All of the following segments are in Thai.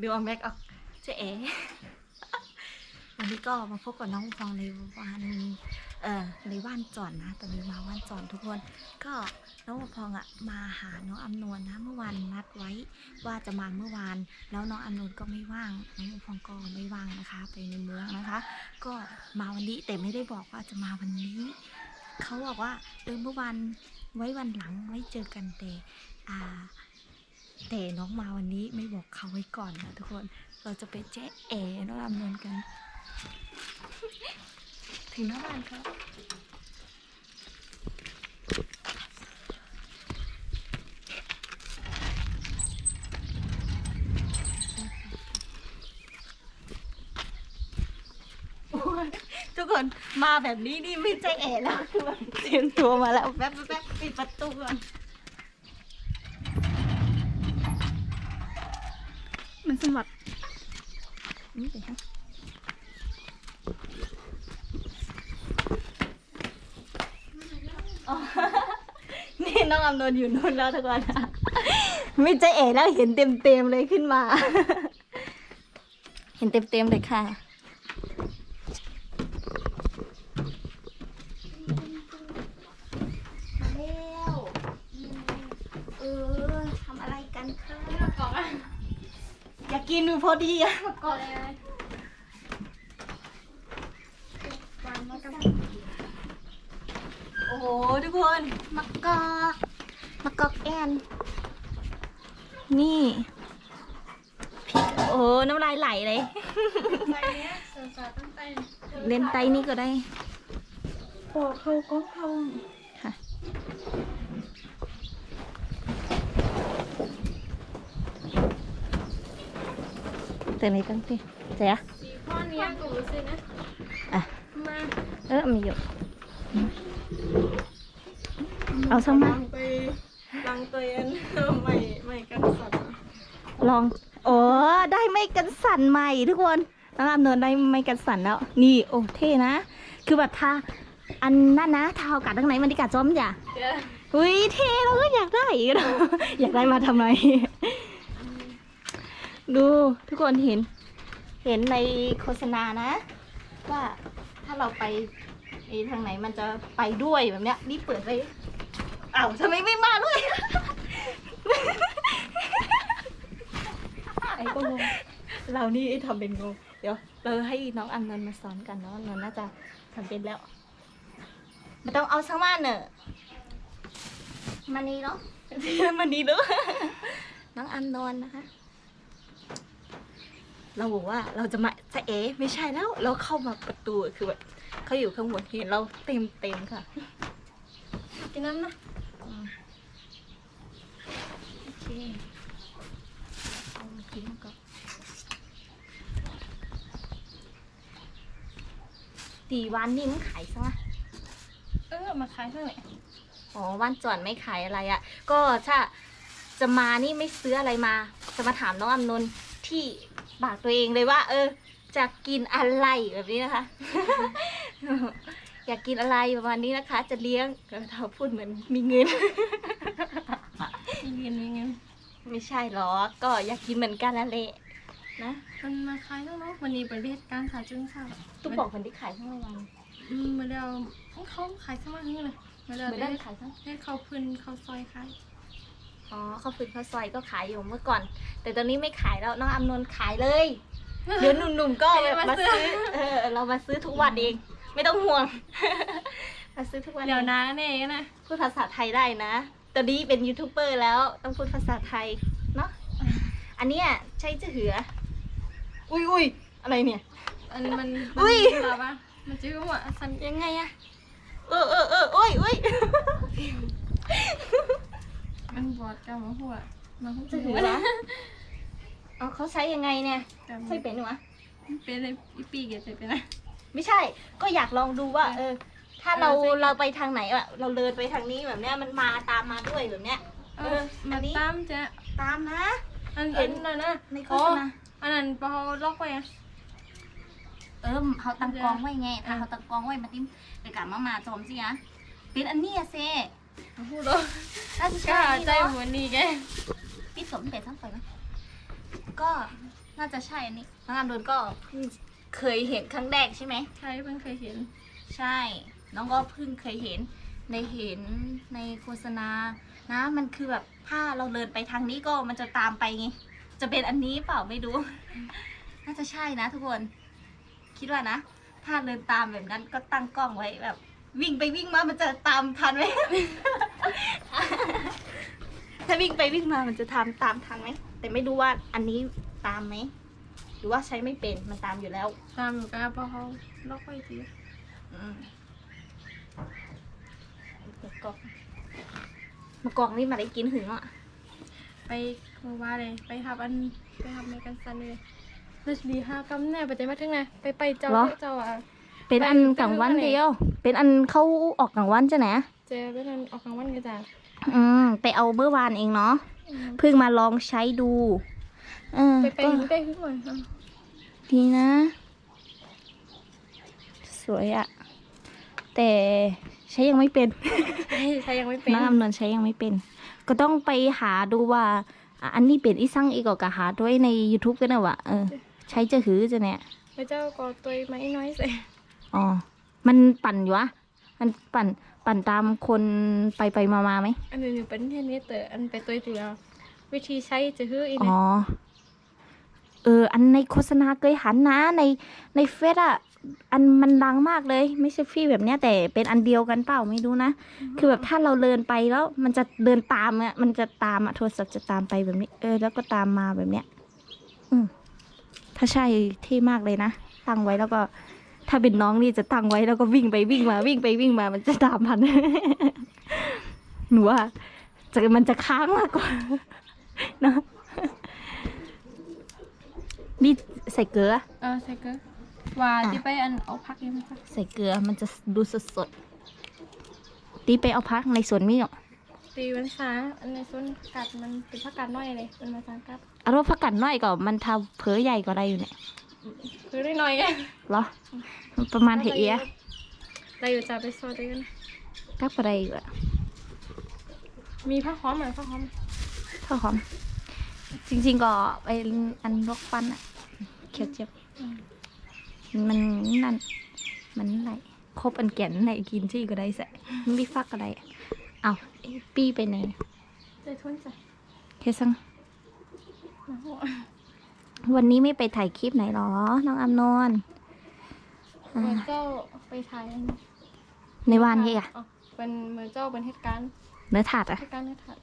เฮ้ยดูเอาแม็กออกเจ๊เอ๋วันนี้ก็มาพบกับน้องฟองในวันเอ่อในว่านจอนนะ ตอนนี้มาว่านจอนทุกคน ก็น้องฟองอะมาหาน้องอำนวลนะ เมื่อวานนัดไว้ว่าจะมาเมื่อวาน แล้วน้องอำนวลก็ไม่ว่าง น้องฟองก็ไม่ว่างนะคะ ไปในเมืองนะคะ ก็มาวันนี้แต่ไม่ได้บอกว่าจะมาวันนี้ เขาบอกว่าเออเมื่อวานไว้วันหลังไว้เจอกันแต่อ่า แต่น้องมาวันนี้ไม่บอกเขาไว้ก่อนนะทุกคน เราจะไปเจ๊เอ๋น้องอำนวลกัน ถึงหน้าบ้านเขาโอ้ยทุกคนมาแบบนี้นี่ไม่ใจแอแล้วคือแบบเตรียมตัวมาแล้วแป๊บแป๊บปิดประตูก่อน มัน สมบัตินี่สิฮะนี่น้องอำนนอยู่นู่นแล้วทุกคนไม่ใจเอ๋แล้วเห็นเต็มเต็มๆเลยขึ้นมา เห็นเต็มเต็มๆเลยค่ะ มาเร็วเออทำอะไรกันคะ กล่องอะ อยากกินดูพ อดีอะมากอดวางมากันโอ้โหทุกคนมะกอกมะกอกแอนนี่พริกโอ้โหน้ำลายไหลเลยใส่เนี้ยเสือสาตั้งใจเลนไตนี่ก็ได้ปอกเข้าก้องเข้า ค่ะ แต่ไหนกันสิเจ๊อะสีข้อเนี้ยกูสินะอะมาเออมีอยู่ เอาสักมาลังไปลังเตียนใหม่ใหม่กันสัตว์ลองโอ้ได้ไม่กันสั่นใหม่ทุกคนน้องอำนนท์ได้ไม่กันสั่นแล้ว นี่โอ้เท่นะ คือแบบทาอันนั้นนะทาเอากัดทั้งไหนมันดิกัดจ้อมอย่าเดี๋ยวอุ้ยเท่เราก็อยากได้อีกแล้วอยากได้มาทำไม ดูทุกคนเห็น เห็นในโฆษณานะ ว่าถ้าเราไปไอ้ทางไหนมันจะไปด้วยแบบเนี้ยนี่เปิดไปอ้าวทำไมไม่มาด้วยไอ้ก็งงเรานี่ทำเป็นงงเดี๋ยวเราให้น้องอันนนท์มาสอนกันน้องอันนนท์น่าจะทำเป็นแล้วไม่ต้องเอาช่างม่านเนอะมานี่เนาะมานี่เนาะน้องอันนนท์นะคะ เราบอกว่าเราจะมาจะเอ๋ไม่ใช่แล้ว เราเข้ามาประตูคือแบบเขาอยู่ข้างบนเห็นเราเต็มเต็มๆค่ะกินน้ำนะโอเคเอามากินก่อนตีวันนี่มันขายซะเออมาขายเท่าไหร่อ๋อวันจอนไม่ขายอะไรอะ่ะ ก็ถ้าจะมานี่ไม่ซื้ออะไรมา จะมาถามน้องอำนนท์ที่ ปากตัวเองเลยว่า เออจะกินอะไรแบบนี้นะคะ อยากกินอะไรประมาณนี้นะคะ จะเลี้ยงเราพูดเหมือนมีเงิน มีเงินมีเงินไม่ใช่หรอกก็อยากกินเหมือนกันนั่นแหละนะมันมาขายทั้งเนาะวันนี้เป็นเทศการขายจึงค่ะตุ๊กบอกคนที่ขายทั้งวันอืมมาเดียวเขาขายทั้งวันนี้เลยมาเดียวเหมือนได้ได้ขายทั้งได้เขาพื้นเขาซอยขาย อ๋อข้าวฟืนข้าวซอยก็ขายอยู่เมื่อก่อน แต่ตอนนี้ไม่ขายแล้วน้องอำนนท์ขายเลย เดี๋ยวหนุ่มๆก็แบบมาซื้อเออเรามาซื้อทุกวันเอง ไม่ต้องห่วง มาซื้อทุกวันเดี๋ยวองนะเนี่ยนะพูดภาษาไทยได้นะ ตอนนี้เป็นยูทูบเบอร์แล้วต้องพูดภาษาไทยเนาะอันเนี้ยใช่จะเหือ อุ้ยอุ้ยอะไรเนี่ย อันมันอุ๊ยมันแบบว่ามันจะหัวสันยังไงอะเออเออเออโอ้ยอุ้ย มันบอดกับมาหัวมาหัวจะเหือเอาเขาใช้ยังไงเนี่ยแต่ใช่เป็นหรอเป็นเลยอีปีเกียจะเป็นอะไรไม่ใช่ ก็อยากลองดูว่า เออ ถ้าเราเออใช่เราไปทางไหนอะเราเดินไปทางนี้แบบเนี้ยมันมาตามมาด้วยแบบเนี้ยเอเอออมาอันนี้ตามจะตามนะอันเห็อันนนั้นนะในโฆอ๋อษณาอันนั้นพอล็อกไว้อะเออเขาตั้งกองไว้ไงถ้าเขาตั้งกองไว้มาติ้มเดี๋ยวกลับมามาจอมสิอะเป็นอันเนี้ยเซ่ พูดแล้วน่าจะก็ใช่ใจเนาะเหมือนนี่แกปิดสมเป็ดทั้งไฟไหมก็น่าจะใช่อันนี้น้องอันโดนก็เพิ่งเคยเห็นครั้งแรกใช่ไหมใช่เพิ่งเคยเห็น ใช่ น้องก็เพิ่งเคยเห็นในเห็นในโฆษณา นะ มันคือแบบถ้าเราเดินไปทางนี้ก็มันจะตามไปไง จะเป็นอันนี้เปล่าไม่รู้ น่าจะใช่นะทุกคน คิดว่านะ ถ้าเดินตามแบบนั้นก็ตั้งกล้องไว้แบบ วิ่งไปวิ่งมามันจะตามทันไหม ถ้าวิ่งไปวิ่งมามันจะทำตามทันไหม แต่ไม่รู้ว่าอันนี้ตามไหม หรือว่าใช้ไม่เป็น มันตามอยู่แล้ว ตามอยู่กันเพราะเขาล็อกไว้ทีอืมมะกอกมะกอกนี่มาได้กินหึงอะ ไปเมื่อวานเลย ไปทับอัน ไปทับเมกันซันเลยรัชดีห้ากำแน่ไปใจมาถึงไงไปไปเจ้าเหรอ เจ้าอะ เป็นอันกลางวันเดียว เป็นอันเขาออกกลางวันจ้ะนะเจอเป็นอันออกกลางวันกันจ้ะอืมไปเอาเมื่อวานเองเนาะอืมเพิ่งมาลองใช้ดูเออไปไปก็ไปขึ้นมาอะดีนะ สวยอะแต่ใช้ยังไม่เป็นใช้ยังไม่เป็นน้ำอำนวยใช้ยังไม่เป็น ก็ต้องไปหาดูว่าอะอันนี้เป็นอีสั่งอีกก็กะหาด้วยใน YouTube กันนะวะเออ ใช้จะหือจะเนี่ยไปเจ้าก็ตัวไม้น้อยใส่ อ๋อ มันปั่นอยู่วะมันปั่นปั่นตามคนไปไปมามาไหม อันนี้อยู่เป็นเทนนิสแต่อันไปตัวตัวแล้ววิธีใช้จะคืออีกอ๋อ เออ อันในโฆษณาเคยหันนะ ในในเฟซอะอันมันดังมากเลย ไม่ใช่ฟรีแบบเนี้ย แต่เป็นอันเดียวกันเปล่าไม่รู้นะ คือแบบถ้าเราเดินไปแล้ว มันจะเดินตามอะมันจะตามอะโทรศัพท์จะตามไปแบบนี้ เออ แล้วก็ตามมาแบบเนี้ย อืมถ้าใช่เท่มากเลยนะ ตั้งไว้แล้วก็ ถ้าเป็นน้องนี่จะตั้งไว้แล้วก็วิ่งไปวิ่งมาวิ่งไปวิ่งมามันจะตามพัน หนูว่าจะมันจะค้างมากกว่าเนอะนี่ใส่เกลือ เออใส่ก็ว่าที่ไปอันเอาพักยังไงคะใส่เกลือมันจะดูสดสดๆตีไปเอาพักในสวนมีอะตีวันษาอันในส่วนกัดมันเป็นผักกาดน้อยเลยเป็นมาสางกับเอาว่าพักกันน้อยก็มันทำเพอใหญ่ก็ได้อยู่เนี่ย คือได้หน่อยไงเหรอมันประมาณเฮียได้อยู่จ้าไปซอยด้วยกันกักก็ได้อยู่อะมีผ้าหอมไหมผ้าหอมข้าวหอม จริงๆก็ไปอันลวกฟันอะเขียวเจ็บมันนั่น มันไหนครบอันแก่นไหนกินที่ก็ได้แสะมันไม่ฟักก็ได้เอาเอ้ยปี้ไปไหนใจทุ่นจ้ะเคซังมาหั ววันนี้ไม่ไปถ่ายคลิปไหนหรอ น้องอำนนท์เหมือนเจ้าไปถ่ายอันในวานยี่อะอ๋อเป็นเหมือนเจ้าเป็นเหตุการณ์เนื้อถาดอะเหตุการณ์ในถ่าย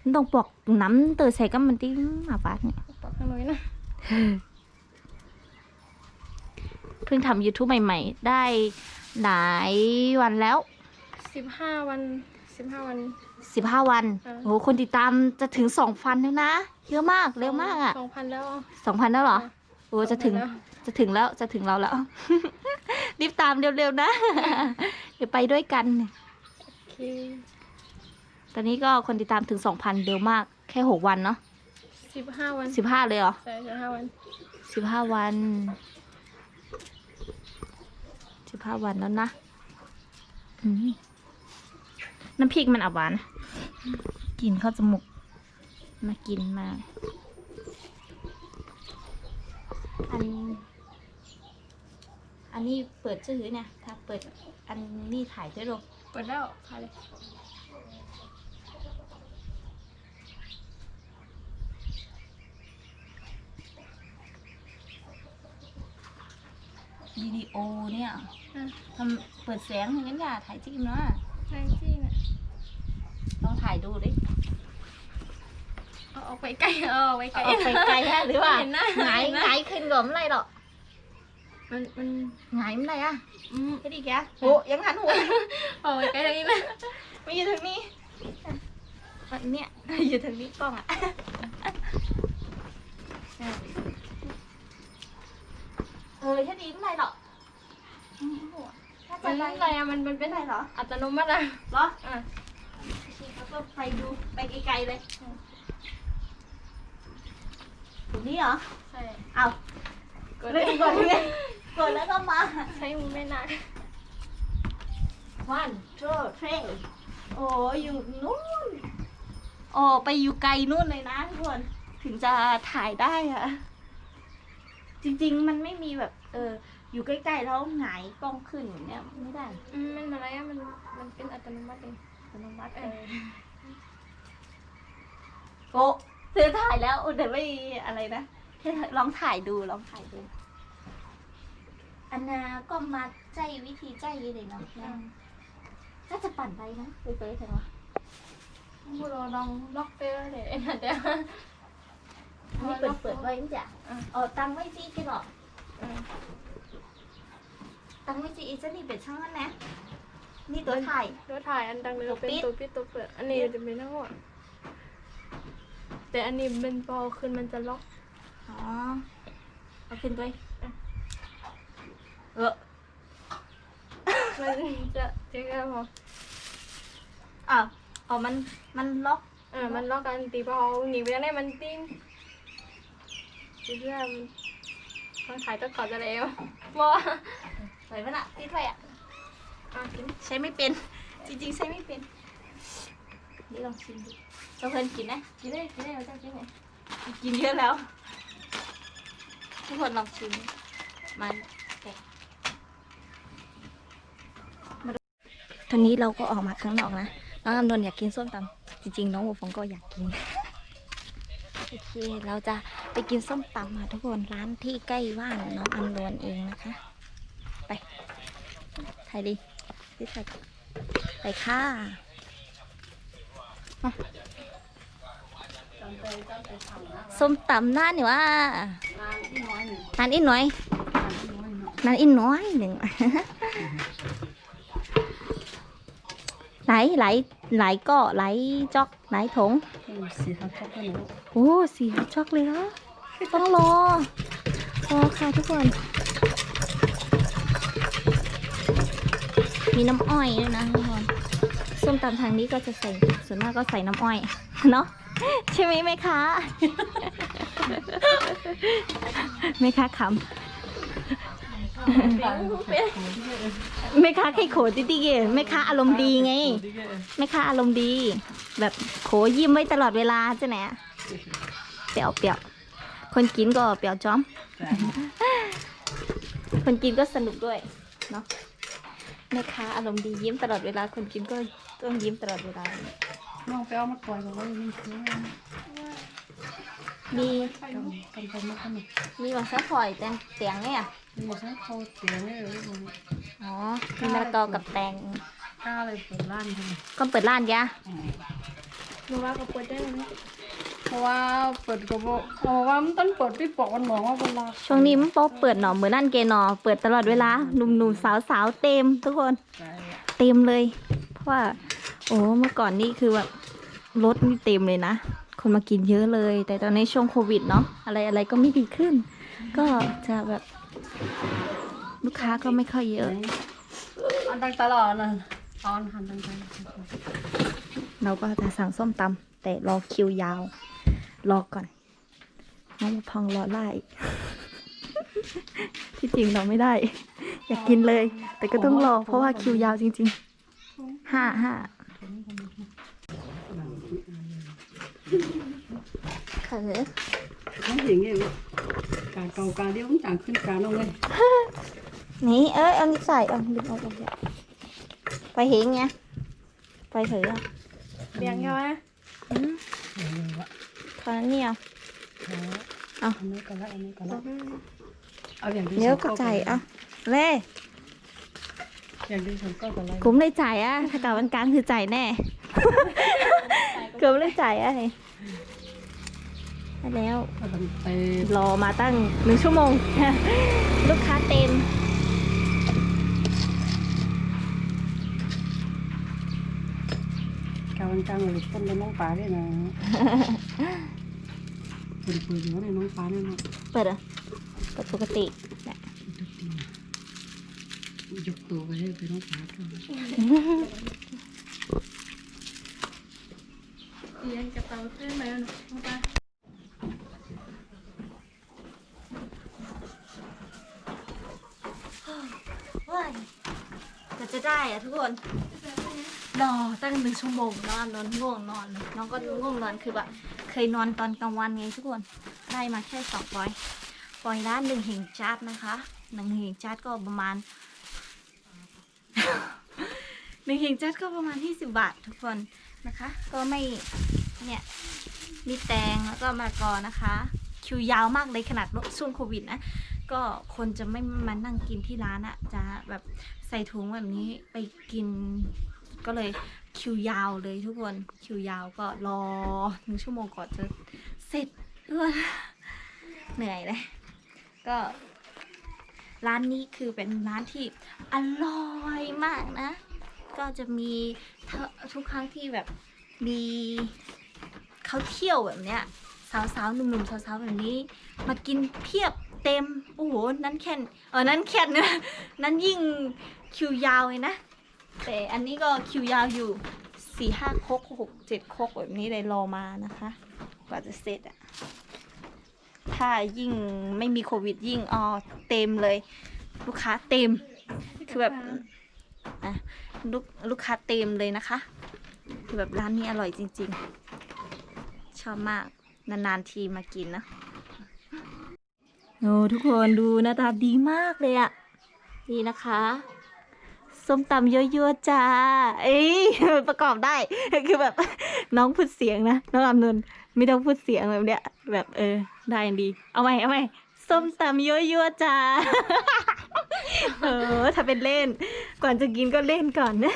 มันต้องปอกน้ำเตอใส่กับมันติ้งอาบาดเนี่ยปอกข้างน้อยนะเพิ่งทำ YouTube ใหม่ ๆ ได้หลายวันแล้วสิบห้าวันสิบห้าวัน 15วันเออโอ้โหคนติดตามจะถึง2,000แล้วนะ เยอะมากเร็วมากอะสองพันแล้ว2,000แล้วเหรอโอ้จะถึง2,000แล้ว จะถึงแล้ว จะถึงเราแล้ว รีบตามเร็วๆนะ เดี๋ยวไปด้วยกัน โอเคตอนนี้ก็คนติดตามถึง2,000เร็วมาก แค่6วันเนาะสิบห้าวัน15เลยเหรอ ใช่สิบห้าวัน15วัน15วันแล้วนะอืม น้ำพริกมันอับหวานนะกลินเข้าจมูกมากินมากอัน อันนี้เปิดชื่อเนี่ย ถ้าเปิดอันนี้ถ่ายได้ลงเปิดแล้วถ่ายเลยวิดีโอเนี่ยอะทำเปิดแสงอย่างนั้นอย่าถ่ายจิ้มเนาะใช่ที่น่ะลอง ถ่ายดูดิเอาออกไปไกลเอาออกไปไกลเอาไปไกลฮะหรือว่าเห็นหน้าหงายเห็นหหน้างายขึ้นก่อนไม่ไรหรอกมันมันหงายไม่ไรอะอืมไม่ดีแกโหยังหันหัวเอาไปไกลอย่างนี้นะไม่อยู่ทางนี้อันเนี้ยอยู่ทางนี้กล้องอะเออแค่ดีไม่ไรหรอกถ้ามัจะนไร อะไรอะมันมันเป็นไม่ไรหรอ อัตโนมัติอะเหรอ อะทีเขา ก็ไปดูไปไกลๆเลยตรงนี้เหรอ ใช่ เอากดเล่นก่อนเลยกดแล้วก็มา ใช้มือไม่หนัก one two three โอ้อยู่นู่นโอ้ไปอยู่ไกลนู่นเลยนะทุกคน ถึงจะถ่ายได้อะจริง ๆ มันไม่มีแบบ เออ อยู่ใกล้ๆแล้วหงายกล้องขึ้นอย่างเนี้ยไม่ได้อืมมันอะไรอะมัน มันเป็นอัตโนมัติเอง อัตโนมัติเออโอ้เธอถ่ายแล้วเดี๋ยวไม่อะไรนะเธอลองถ่ายดูลองถ่ายดู อันนาก็มาใจวิธีใจเลยเนาะน่าจะปั่นไปนะไปไปเถอะวะพูดเราลองล็อกไปแล้วเลยนะเดี๋ยวนี่เปิดเปิดไว้จ้ะอะอ๋อตังไว้จีกันหรออืมตังไว้จีอีจะนี่เป็นช่างนั้นนะ นี่ตัวถ่ายตัวถ่ายอันดังเลยเป็นปิดตัวปิดตัวเปิด อันนี้จะเป็นทั้งหมดแต่อันนี้มันพอขึ้นมันจะล็อก อ๋อ เอาขึ้นด้วย เออมันจะจะแค่พออ้าวอ๋อมัน มันล็อกเออมันล็อกกันตีพอเอาหนีไปได้มันติ้งเพื่อมันต้องถ่ายต้องกอดจะแล้วบอสวยมันอะติดไว้อะอะกิน ใช้ไม่เป็น จริงๆ ใช้ไม่เป็น นี่ลองชิมดูเราเพื่อนกินนะ กินได้ กินได้เราจะกินไหนกินเยอะแล้ว ทุกคนลองชิม มันแกะมาดูตอนนี้เราก็ออกมาข้างนอกนะ น้องอำนนท์อยากกินส้มตำจริงๆ น้องโอฟองก็อยากกิน โอเค เราจะไปกินส้มตำค่ะทุกคน ร้านที่ใกล้บ้านน้องอำนนท์เองนะคะ ไปถ่ายดิ พี่ถ่ายก่อนไปค่ะมาส้มตำหน้านี่ว่านานอีกหน่อยนานอีกน้อยหนึ่งไหลไหลไหลก็ไหลจอกไหลถงสีขาวชอบกันหนูโอ้สีจอกเลยเหรอต้องรอรอค่ะทุกคน มีน้ำอ้อยด้วยนะทุกคนส้มตำทางนี้ก็จะใส่ส่วนมากก็ใส่น้ำอ้อยเนาะใช่ไหมแม่ค้าแม่ค้าขำแม่ค้าไข่โขติติเกแม่ค้าอารมณ์ดีไงแม่ค้าอารมณ์ดี แบบโขยิ้มไว้ตลอดเวลาใช่ไหมเปียวเปียวคนกินก็เปียวจ้อม คนกินก็สนุกด้วยเนาะ แม่ค้าอารมณ์ดียิ้มตลอดเวลาคนกินก็ต้องยิ้มตลอดเวลา น้องไปเอามาปล่อยบอกว่ามันคือมีกำกำไปมาขนมมีหวานซะข่อยแตงเตียงเนี่ยมันบอกให้เขาเสียงเลยมันอ๋อมีมะละกอกับแตงกล้าเลยเปิดร้านทำไมก็เปิดร้านยะ หนูว่าก็เปิดได้ไหม เพราะว่าเปิดก็บอกบอกว่ามันต้องเปิดพี่บอกวันหมอว่าเวลาช่วงนี้มันโป๊เปิดหนอเหมือนนั่นเกหนอเปิดตลอดเวลาหนุ่มๆสาวๆเต็มทุกคนใช่เต็มเลย เพราะว่า โอ้เมื่อก่อนนี่คือแบบรถนี่เต็มเลยนะ คนมากินเยอะเลย แต่ตอนนี้ช่วงโควิดเนาะอะไรอะไรก็ไม่ดีขึ้น ก็จะแบบลูกค้าก็ไม่ค่อยเยอะอันดังตลอดนะตอนหันดังตลอดเราก็จะสั่งส้มตำแต่รอคิวยาว รอก่อน น้องพองรอไล่ที่จริงเราไม่ได้ อยากกินเลย แต่ก็ต้องรอเพราะว่าคิวยาวจริงๆห้าห้าเขินเขาเห็นไงการเก่าการเดียวมันต่างขึ้นการเอาเลยนี่เอ้ยเอานี่ใส่เอาดึงออกเลยไปเห็นไงไปเถอะเบียงใช่ไหมอืม ตอนนั้นเนี่ยเอาอันนี้ก็แล้วอันนี้ก็แล้วเอาอย่างที่เดี๋ยวก็จ่ายอะเล่อย่างที่ฉันก็ก็แล้วคุ้มเลยจ่ายอะถ้าเกับวันกลางคือจ่ายแน่เกือบเลยจ่ายอะได้แล้วก็ต้องไปรอมาตั้งหนึ่งชั่วโมง ลูกค้าเต็มกาวันกลางเลยต้นน้องปลาด้วยนะ เปิดเปิดอยู่ในน้องปลาเนี่ยนะเปิดอะเปิดปกติแหละยกตัวไปให้ไปน้องปลาก่อนเบียงกระเป๋าเสื้อไหมหนูเอาไปว้ายก็จะได้อะทุกคนรอตั้งหนึ่งชั่วโมงนอนนอนง่วงนอน น้องก็ง่วงนอนคือแบบ เคยนอนตอนกลางวันไงทุกคน ได้มาแค่สองร้อยปลอยร้านหนึ่งเหงจัดนะคะหนึ่งเหงจัดก็ประมาณหนึ่งเหงจัดก็ประมาณที่สิบบาททุกคนนะคะ ก็ไม่เนี่ยมีแตงแล้วก็มะละกอนะคะ คิวยาวมากเลยขนาดช่วงโควิดนะก็คนจะไม่มานั่งกินที่ร้านอะจะแบบใส่ถุงแบบนี้ไปกินก็เลย คิวยาวเลยทุกคนคิวยาวก็รอหนึ่งชั่วโมงก่อนจะเสร็จเออเหนื่อยเลย ก็ร้านนี้คือเป็นร้านที่อร่อยมากนะ ก็จะมีทุกครั้งที่แบบมีเขาเที่ยวแบบเนี้ยสาวๆหนุ่มๆสาวๆแบบนี้ มากินเพียบเต็ม โอ้โห นั้นแค่นเออนั้นแค่นนะนั้นยิ่งคิวยาวเลยนะ แต่อันนี้ก็คิวยาวอยู่สี่ห้าคกหกเจ็ดคกแบบนี้เลยรอมานะคะ กว่าจะเสร็จอะถ้ายิ่งไม่มีโควิดยิ่งอ๋อเต็มเลย ลูกค้าเต็ม คือแบบอะลูกลูกค้าเต็มเลยนะคะ คือแบบร้านนี้อร่อยจริง ๆ ชอบมากนานๆทีมากินนะโอ้ทุกคนดูหน้าตาดีมากเลยอะนี่นะคะ ส้มตำยั่วๆจ้า เอ้ยประกอบได้ คือแบบน้องพูดเสียงนะน้องอำนนท์ไม่ต้องพูดเสียงแบบเนี้ย แบบเออ ได้ดี เอาไหมเอาไหมส้มตำยั่วๆจ้า เออถ้าเป็นเล่น ก่อนจะกินก็เล่นก่อนนะ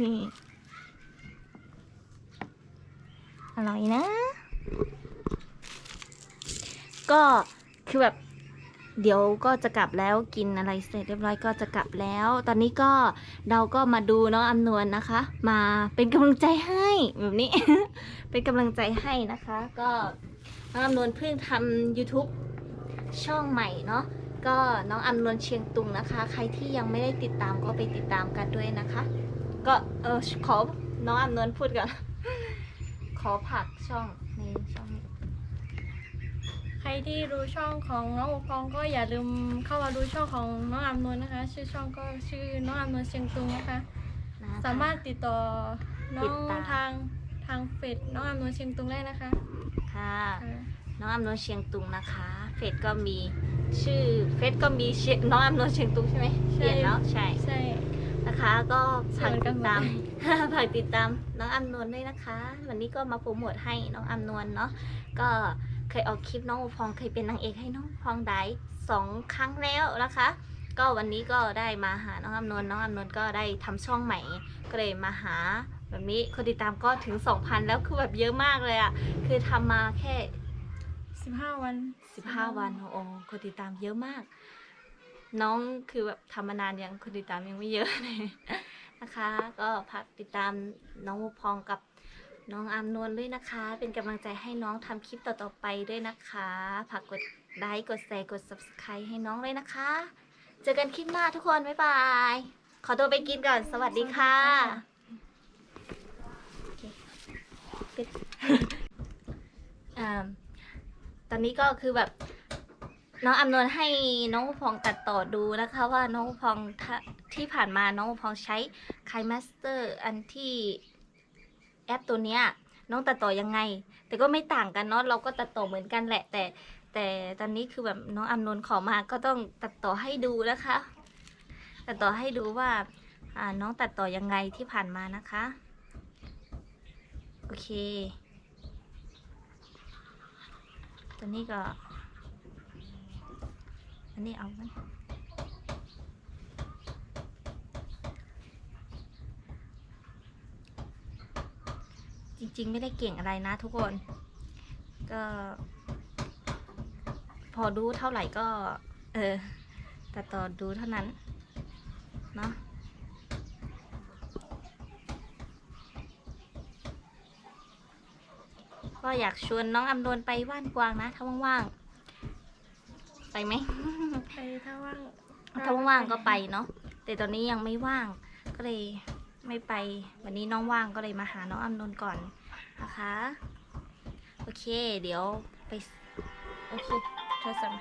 นี่ อร่อยนะ ก็คือแบบ เดี๋ยวก็จะกลับแล้วกินอะไรเสร็จเรียบร้อยก็จะกลับแล้ว ตอนนี้ก็เราก็มาดูน้องอำนวลนะคะ มาเป็นกำลังใจให้แบบนี้ เป็นกำลังใจให้นะคะ ก็น้องอำนวลเพิ่งทำ YouTube ช่องใหม่เนาะก็น้องอำนวลเชียงตุงนะคะ ใครที่ยังไม่ได้ติดตามก็ไปติดตามกันด้วยนะคะ ก็เออขอน้องอำนวลพูดก่อนขอผักช่องในช่องนี้ ใครที่ดูช่องของน้องอุปองก็อย่าลืมเข้ามาดูช่องของน้องอำนวลนะคะ ชื่อช่องก็ชื่อน้องอำนวลเชียงตุงนะคะ นะคะ สามารถติดต่อน้ติอดงตาม ทางทางเฟซน้องอำนวลเชียงตุงได้นะคะค่ะค่ะน้องอำนวยเชียงตุงนะคะ เฟซก็มีชื่อเฟซก็มีเชียงน้องอำนวยเชียงตุงใช่ไหมเปลี่ยนแล้วใช่ใช่ นะคะก็ฝากเชิญกัตินดหมดตาม ฝากติดตามน้องอำนวยด้วยนะคะ วันนี้ก็มาโปรโมทให้น้องอำนวยเนาะก็ เคยออกคลิปน้องโอพองเคยเป็นนางเอกให้น้องพองได้สองครั้งแล้วนะคะ ก็วันนี้ก็ได้มาหาน้องอำนวยน้องอำนวยก็ได้ทำช่องใหม่ก็เลยมาหาแบบนี้คนติดตามก็ถึง 2,000 แล้วคือแบบเยอะมากเลยอะ่ะ คือทำมาแค่ 15 วันสิบห้าวันโอ้โหคนติดตามเยอะมาก น้องคือแบบทำมานานยังคนติดตามยังไม่เยอะเลยนะคะ ก็ฝากติดตามน้องมุกพองกับ น้องอามนวลด้วยนะคะ เป็นกำลังใจให้น้องทำคลิปต่อๆไปด้วยนะคะฝากกดไลค์กดแชร์กด subscribe ให้น้องเลยนะคะ เจอกันคลิปหน้าทุกคน บ๊ายบาย ขอตัวไปกินก่อน สวัสดีค่ะอ่าตอนนี้ก็คือแบบน้องอำนวยให้น้องพองตัดต่อดูนะคะว่าน้องพองที่ผ่านมาน้องพองใช้คายมาสเตอร์อันที่ อปตัวเนี้ยน้องตัดต่อยังไง แต่ก็ไม่ต่างกันเนาะเราก็ตัดต่อเหมือนกันแหละ แต่แต่ตอนนี้คือแบบน้องอำนวยขอมาก็ต้องตัดต่อให้ดูนะคะ ตัดต่อให้ดูว่าอ่าน้องตัดต่อยังไงที่ผ่านมานะคะ โอเค ตัวนี้ก็ อันนี้เอาไหม จริงๆ ไม่ได้เก่งอะไรนะทุกคน ก็ พอดูเท่าไหร่ก็ เออแต่ต่อดูเท่านั้น เนาะก็อยากชวนน้องอำนวนไปว่านกวางนะ ถ้าว่างๆ ไปไหมไปถ้าว่าง ถ้าว่างๆ ก็ไปเนาะ แต่ตอนนี้ยังไม่ว่าง ก็เลย ไม่ไป วันนี้น้องว่างก็เลยมาหาน้องอำนนท์ก่อนนะคะ โอเค เดี๋ยวไป โอเคเธอสั่ง